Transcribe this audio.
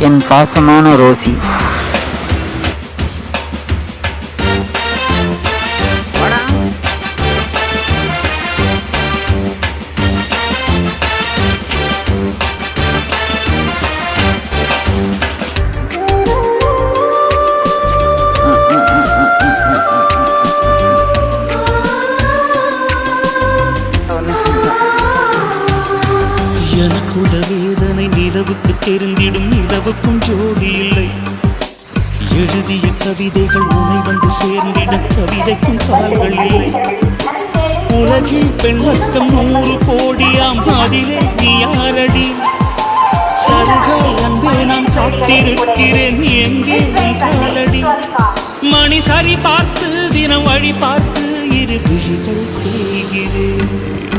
என் பாசமான ரோசி. எனக்குள்ள வேதனை நிலவுக்கு தெரிந்திடும். நிலவுக்கும் ஜோடி இல்லை. எழுதிய கவிதைகள் உனை வந்து சேர்ந்திட கவிதைக்கும் கால்கள் இல்லை. உலகில் பெண் வர்க்கம் நூறு கோடியாம் அதிலே நீ யாரடி? சருகாய் அன்பே நான் காத்திருக்கிறேன். எங்கே காலடி மணி சரி பார்த்து தினம் வழி பார்த்து இரு விழிகள் தேய்கிறேன்.